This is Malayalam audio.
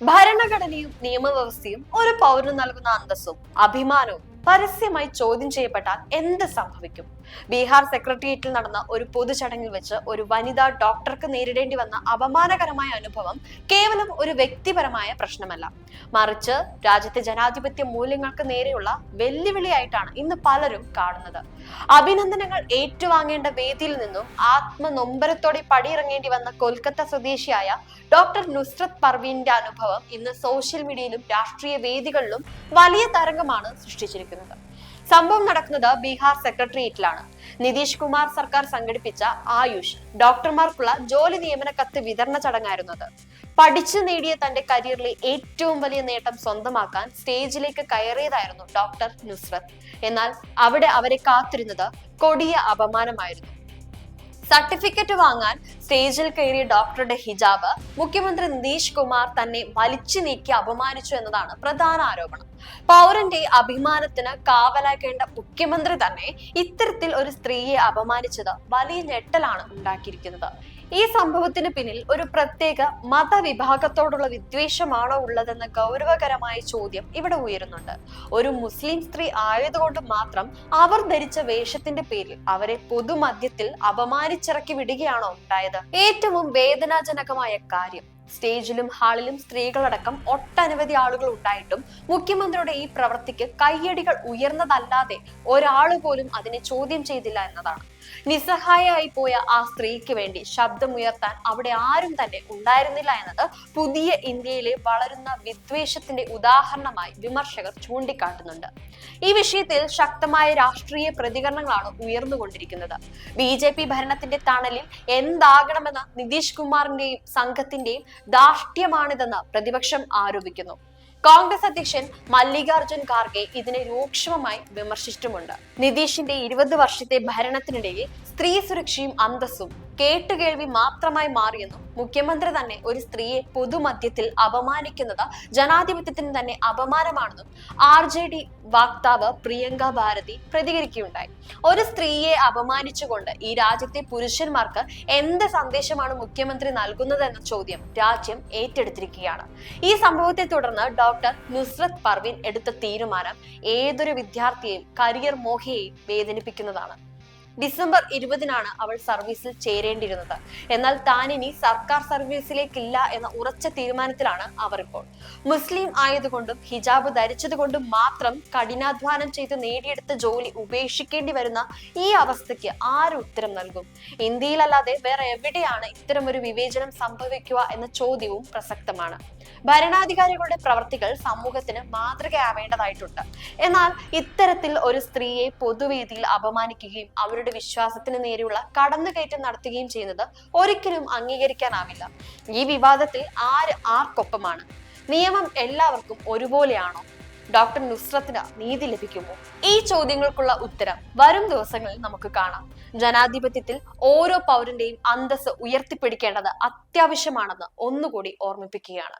ഭരണഘടനയും നിയമവ്യവസ്ഥയും ഒരു പൗരന് നൽകുന്ന അന്തസ്സും അഭിമാനവും പരസ്യമായി ചോദ്യം ചെയ്യപ്പെട്ടാൽ എന്ത് സംഭവിക്കും? ബീഹാർ സെക്രട്ടേറിയറ്റിൽ നടന്ന ഒരു പൊതുചടങ്ങിൽ വെച്ച് ഒരു വനിതാ ഡോക്ടർക്ക് നേരിടേണ്ടി വന്ന അപമാനകരമായ അനുഭവം കേവലം ഒരു വ്യക്തിപരമായ പ്രശ്നമല്ല. മറിച്ച് രാജ്യത്തെ ജനാധിപത്യ മൂല്യങ്ങൾക്ക് നേരെയുള്ള വെല്ലുവിളിയായിട്ടാണ് ഇന്ന് പലരും കാണുന്നത്. അഭിനന്ദനങ്ങൾ ഏറ്റുവാങ്ങേണ്ട വേദിയിൽ നിന്നും ആത്മനൊമ്പരത്തോടെ പടിയിറങ്ങേണ്ടി വന്ന കൊൽക്കത്ത സ്വദേശിയായ ഡോക്ടർ നുസ്രത് പർവീന്റെ അനുഭവം ഇന്ന് സോഷ്യൽ മീഡിയയിലും രാഷ്ട്രീയ വേദികളിലും വലിയ തരംഗമാണ് സൃഷ്ടിച്ചിരിക്കുന്നത്. സംഭവം നടക്കുന്നത് ബീഹാർ സെക്രട്ടേറിയറ്റിലാണ്. നിതീഷ് കുമാർ സർക്കാർ സംഘടിപ്പിച്ച ആയുഷ് ഡോക്ടർമാർക്കുള്ള ജോലി നിയമന കത്ത് വിതരണ ചടങ്ങായിരുന്നത് പഠിച്ചു നേടിയ തന്റെ കരിയറിലെ ഏറ്റവും വലിയ നേട്ടം സ്വന്തമാക്കാൻ സ്റ്റേജിലേക്ക് കയറിയതായിരുന്നു ഡോക്ടർ നുസ്രത് എന്നാൽ അവിടെ അവരെ കാത്തിരുന്നത് കൊടിയ അപമാനമായിരുന്നു. സർട്ടിഫിക്കറ്റ് വാങ്ങാൻ സ്റ്റേജിൽ കയറിയ ഡോക്ടറുടെ ഹിജാബ് മുഖ്യമന്ത്രി നിതീഷ് കുമാർ തന്നെ വലിച്ചു നീക്കി അപമാനിച്ചു എന്നതാണ് പ്രധാന ആരോപണം. പൗരന്റെ അഭിമാനത്തിന് കാവലാക്കേണ്ട മുഖ്യമന്ത്രി തന്നെ ഇത്തരത്തിൽ ഒരു സ്ത്രീയെ അപമാനിച്ചത് വലിയ ഞെട്ടലാണ് ഉണ്ടാക്കിയിരിക്കുന്നത്. ഈ സംഭവത്തിന് പിന്നിൽ ഒരു പ്രത്യേക മതവിഭാഗത്തോടുള്ള വിദ്വേഷമാണോ ഉള്ളതെന്ന ഗൗരവകരമായ ചോദ്യം ഇവിടെ ഉയരുന്നുണ്ട്. ഒരു മുസ്ലിം സ്ത്രീ ആയതുകൊണ്ട് മാത്രം അവർ ധരിച്ച വേഷത്തിന്റെ പേരിൽ അവരെ പൊതുമധ്യത്തിൽ അപമാനിച്ചിറക്കി വിടുകയാണോ ഉണ്ടായത്? ഏറ്റവും വേദനാജനകമായ കാര്യം സ്റ്റേജിലും ഹാളിലും സ്ത്രീകളടക്കം ഒട്ടനവധി ആളുകൾ ഉണ്ടായിട്ടും മുഖ്യമന്ത്രിയുടെ ഈ പ്രവൃത്തിക്ക് കയ്യടികൾ ഉയർന്നതല്ലാതെ ഒരാൾ പോലും അതിനെ ചോദ്യം ചെയ്തില്ല എന്നതാണ്. നിസ്സഹായമായി പോയ ആ സ്ത്രീക്ക് വേണ്ടി ശബ്ദമുയർത്താൻ അവിടെ ആരും തന്നെ ഉണ്ടായിരുന്നില്ല എന്നത് പുതിയ ഇന്ത്യയിലെ വളരുന്ന വിദ്വേഷത്തിന്റെ ഉദാഹരണമായി വിമർശകർ ചൂണ്ടിക്കാട്ടുന്നുണ്ട്. ഈ വിഷയത്തിൽ ശക്തമായ രാഷ്ട്രീയ പ്രതികരണങ്ങളാണ് ഉയർന്നുകൊണ്ടിരിക്കുന്നത്. ബി ജെ പി ഭരണത്തിന്റെ തണലിൽ എന്താകണമെന്ന നിതീഷ് കുമാറിന്റെയും സംഘത്തിന്റെയും ധാർഷ്ട്യമാണിതെന്ന് പ്രതിപക്ഷം ആരോപിക്കുന്നു. കോൺഗ്രസ് അധ്യക്ഷൻ മല്ലികാർജുൻ ഖാർഗെ ഇതിനെ രൂക്ഷമായി വിമർശിച്ചിട്ടുമുണ്ട്. നിതീഷിന്റെ ഇരുപത് വർഷത്തെ ഭരണത്തിനിടയിൽ സ്ത്രീ സുരക്ഷയും അന്തസ്സും കേട്ടുകേൾവി മാത്രമായി മാറിയെന്നും മുഖ്യമന്ത്രി തന്നെ ഒരു സ്ത്രീയെ പൊതുമധ്യത്തിൽ അപമാനിക്കുന്നത് ജനാധിപത്യത്തിന് തന്നെ അപമാനമാണെന്നും ആർ ജെ ഡി വക്താവ് പ്രിയങ്ക ഭാരതി പ്രതികരിക്കുകയുണ്ടായി. ഒരു സ്ത്രീയെ അപമാനിച്ചുകൊണ്ട് ഈ രാജ്യത്തെ പുരുഷന്മാർക്ക് എന്ത് സന്ദേശമാണ് മുഖ്യമന്ത്രി നൽകുന്നത് എന്ന ചോദ്യം രാജ്യം ഏറ്റെടുത്തിരിക്കുകയാണ്. ഈ സംഭവത്തെ തുടർന്ന് ഡോക്ടർ നുസ്രത് പർവീൻ എടുത്ത തീരുമാനം ഏതൊരു വിദ്യാർത്ഥിയെയും കരിയർ മോഹിയെയും വേദനിപ്പിക്കുന്നതാണ്. ഡിസംബർ ഇരുപതിനാണ് അവൾ സർവീസിൽ ചേരേണ്ടിയിരുന്നത്. എന്നാൽ താൻ ഇനി സർക്കാർ സർവീസിലേക്കില്ല എന്ന ഉറച്ച തീരുമാനത്തിലാണ് അവർ ഇപ്പോൾ മുസ്ലിം ആയതുകൊണ്ടും ഹിജാബ് ധരിച്ചതുകൊണ്ടും മാത്രം കഠിനാധ്വാനം ചെയ്ത് നേടിയെടുത്ത ജോലി ഉപേക്ഷിക്കേണ്ടി വരുന്ന ഈ അവസ്ഥയ്ക്ക് ആര് ഉത്തരം നൽകും? ഇന്ത്യയിലല്ലാതെ വേറെ എവിടെയാണ് ഇത്തരമൊരു വിവേചനം സംഭവിക്കുക എന്ന ചോദ്യവും പ്രസക്തമാണ്. ഭരണാധികാരികളുടെ പ്രവർത്തികൾ സമൂഹത്തിന് മാതൃകയാവേണ്ടതായിട്ടുണ്ട്. എന്നാൽ ഇത്തരത്തിൽ ഒരു സ്ത്രീയെ പൊതുവേദിയിൽ അപമാനിക്കുകയും അവരുടെ വിശ്വാസത്തിന് നേരെയുള്ള കടന്നുകയറ്റം നടത്തുകയും ചെയ്യുന്നത് ഒരിക്കലും അംഗീകരിക്കാനാവില്ല. ഈ വിവാദത്തിൽ ആര് ആർക്കൊപ്പമാണ്? നിയമം എല്ലാവർക്കും ഒരുപോലെയാണോ? ഡോക്ടർ നുസ്രത്തിന് നീതി ലഭിക്കുമോ? ഈ ചോദ്യങ്ങൾക്കുള്ള ഉത്തരം വരും ദിവസങ്ങളിൽ നമുക്ക് കാണാം. ജനാധിപത്യത്തിൽ ഓരോ പൗരന്റെയും അന്തസ് ഉയർത്തിപ്പിടിക്കേണ്ടത് അത്യാവശ്യമാണെന്ന് ഒന്നുകൂടി ഓർമ്മിപ്പിക്കുകയാണ്.